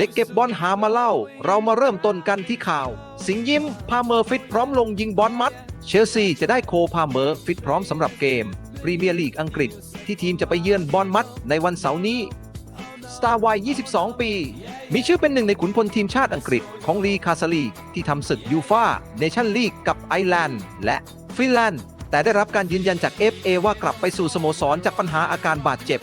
เด็กเก็บบอลหามาเล่า เรามาเริ่มต้นกันที่ข่าว สิงห์ยิ้ม พาเมอร์ฟิตพร้อมลงยิงบอลมัด เชลซีจะได้โคพาเมอร์ฟิตพร้อมสำหรับเกมพรีเมียร์ลีกอังกฤษ ที่ทีมจะไปเยือนบอลมัดในวันเสาร์นี้สตาร์วัย 22 ปี มีชื่อเป็นหนึ่งในขุนพลทีมชาติอังกฤษของลีคาซาลีที่ทำศึกยูฟาเนชั่นลีกกับไอร์แลนด์และฟินแลนด์แต่ได้รับการยืนยันจาก FA ว่ากลับไปสู่สโมสรจากปัญหาอาการบาดเจ็บ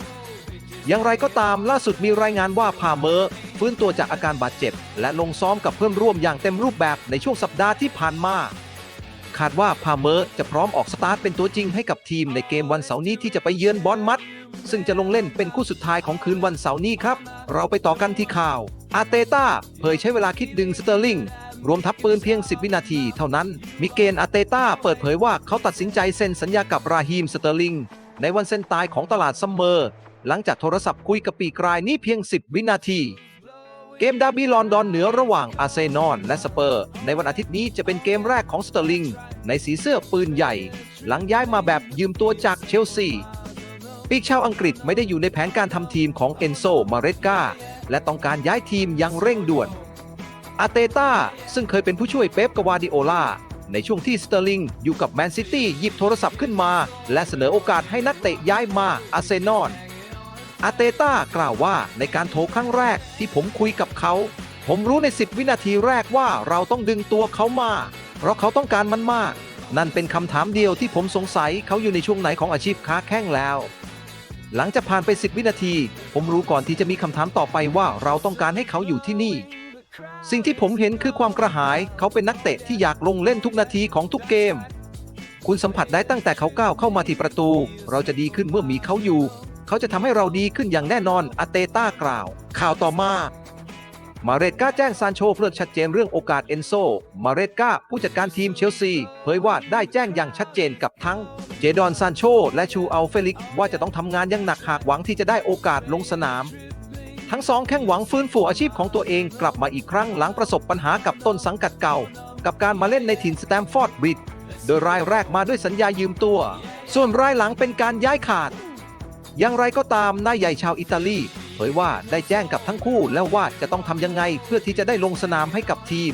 อย่างไรก็ตามล่าสุดมีรายงานว่าพาเมอร์ฟื้นตัวจากอาการบาดเจ็บ และลงซ้อมกับเพื่อนร่วมอย่างเต็มรูปแบบในช่วงสัปดาห์ที่ผ่านมาคาดว่าพาเมอร์จะพร้อมออกสตาร์ทเป็นตัวจริงให้กับทีมในเกมวันเสาร์นี้ที่จะไปเยือนบอลมัด ซึ่งจะลงเล่นเป็นคู่สุดท้ายของคืนวันเสาร์นี้ครับ เราไปต่อกันที่ข่าว อาเตต้าเผยใช้เวลาคิดดึงสเตอร์ลิงรวมทับปืนเพียง 10 วินาทีเท่านั้น มิเกลอาเตต้าเปิดเผยว่าเขาตัดสินใจเซ็นสัญญากับราฮีมสเตอร์ลิงในวันเส้นตายของตลาดซัมเมอร์ หลังจากโทรศัพท์คุยกับปีกรายนี้เพียง 10 วินาที เกมดาร์บี้ลอนดอนเหนือระหว่างอาร์เซนอลและสเปอร์ ในวันอาทิตย์นี้จะเป็นเกมแรกของสเตอร์ลิง ในสีเสื้อปืนใหญ่ หลังย้ายมาแบบยืมตัวจากเชลซีปีกชาวอังกฤษไม่ได้อยู่ในแผนการทำทีมของเอนโซมาเรสกาและต้องการย้ายทีมอย่างเร่งด่วนอาเตต้าซึ่งเคยเป็นผู้ช่วยเป๊ปกวาดิโอลาในช่วงที่สเตอร์ลิงอยู่กับแมนซิตี้หยิบโทรศัพท์ขึ้นมา และเสนอโอกาสให้นักเตะย้ายมาอาร์เซนอล อาเตต้ากล่าวว่าในการโทรครั้งแรกที่ผมคุยกับเขา ผมรู้ใน 10 วินาทีแรกว่าเราต้องดึงตัวเขามา เพราะเขาต้องการมันมาก นั่นเป็นคำถามเดียวที่ผมสงสัยเขาอยู่ในช่วงไหนของอาชีพค้าแข้งแล้ว หลังจากผ่านไป 10 วินาที ผมรู้ก่อนที่จะมีคำถามต่อไปว่าเราต้องการให้เขาอยู่ที่นี่ สิ่งที่ผมเห็นคือความกระหาย เขาเป็นนักเตะที่อยากลงเล่นทุกนาทีของทุกเกมคุณสัมผัสได้ตั้งแต่เขาก้าวเข้ามาที่ประตู เราจะดีขึ้นเมื่อมีเขาอยู่ เขาจะทำให้เราดีขึ้นอย่างแน่นอนอาเตต้ากล่าว ข่าวต่อมามาเรตกาแจ้งซานโชเพื่อชัดเจนเรื่องโอกาสเอนโซ มาเรตกาผู้จัดการทีมเชลซี เผยว่าได้แจ้งอย่างชัดเจนกับทั้ง เจดอนซานโช และชูอัลเฟลิก ว่าจะต้องทำงานอย่างหนักหากหวังที่จะได้โอกาสลงสนาม ทั้งสองแข่งหวังฟื้นฟูอาชีพของตัวเองกลับมาอีกครั้งหลังประสบปัญหากับต้นสังกัดเก่า กับการมาเล่นในถิ่นสแตมฟอร์ดบริดโดยรายแรกมาด้วยสัญญายืมตัว ส่วนรายหลังเป็นการย้ายขาด อย่างไรก็ตามนายใหญ่ชาวอิตาลีเผยว่าได้แจ้งกับทั้งคู่แล้วว่าจะต้องทำยังไงเพื่อที่จะได้ลงสนามให้กับทีม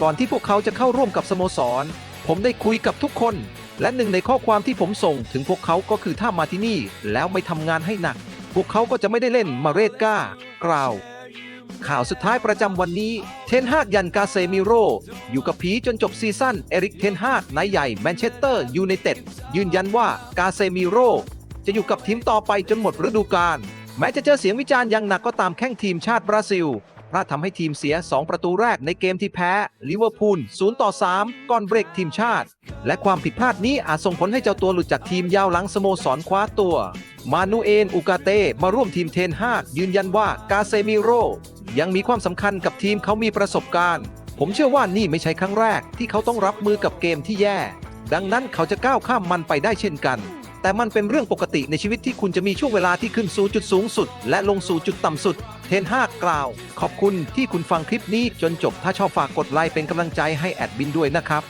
ก่อนที่พวกเขาจะเข้าร่วมกับสโมสร ผมได้คุยกับทุกคน และหนึ่งในข้อความที่ผมส่งถึงพวกเขาก็คือถ้ามาที่นี่แล้วไม่ทำงานให้หนัก พวกเขาก็จะไม่ได้เล่นมาเรตกากล่าวข่าวสุดท้ายประจำวันนี้ เทนฮากยันกาเซมิโร อยู่กับผีจนจบซีซั่น เอริกเทนฮากนายใหญ่แมนเชสเตอร์ยูไนเต็ดยืนยันว่ากาเซมิโร จะอยู่กับทีมต่อไปจนหมดฤดูกาลแม้จะเจอเสียงวิจารณ์อย่างหนักก็ตามแข้งทีมชาติบราซิลพลาดทำให้ทีมเสีย 2 ประตูแรกในเกมที่แพ้ลิเวอร์พูล0ต่อ 3 ก่อนเบรกทีมชาติ และความผิดพลาดนี้อาจส่งผลให้เจ้าตัวหลุดจากทีมยาวหลังสโมสรคว้าตัว มานูเอลอูกาเต้มาร่วมทีมเทนฮากยืนยันว่ากาเซมิโรยังมีความสำคัญกับทีมเขามีประสบการณ์ ผมเชื่อว่านี่ไม่ใช่ครั้งแรกที่เขาต้องรับมือกับเกมที่แย่ ดังนั้นเขาจะก้าวข้ามมันไปได้เช่นกัน แต่มันเป็นเรื่องปกติในชีวิตที่คุณจะมีช่วงเวลาที่ขึ้นสู่จุดสูงสุด และลงสู่จุดต่ำสุด เทนฮากกล่าว ขอบคุณที่คุณฟังคลิปนี้จนจบถ้าชอบฝากกดไลค์เป็นกำลังใจให้แอดบินด้วยนะครับ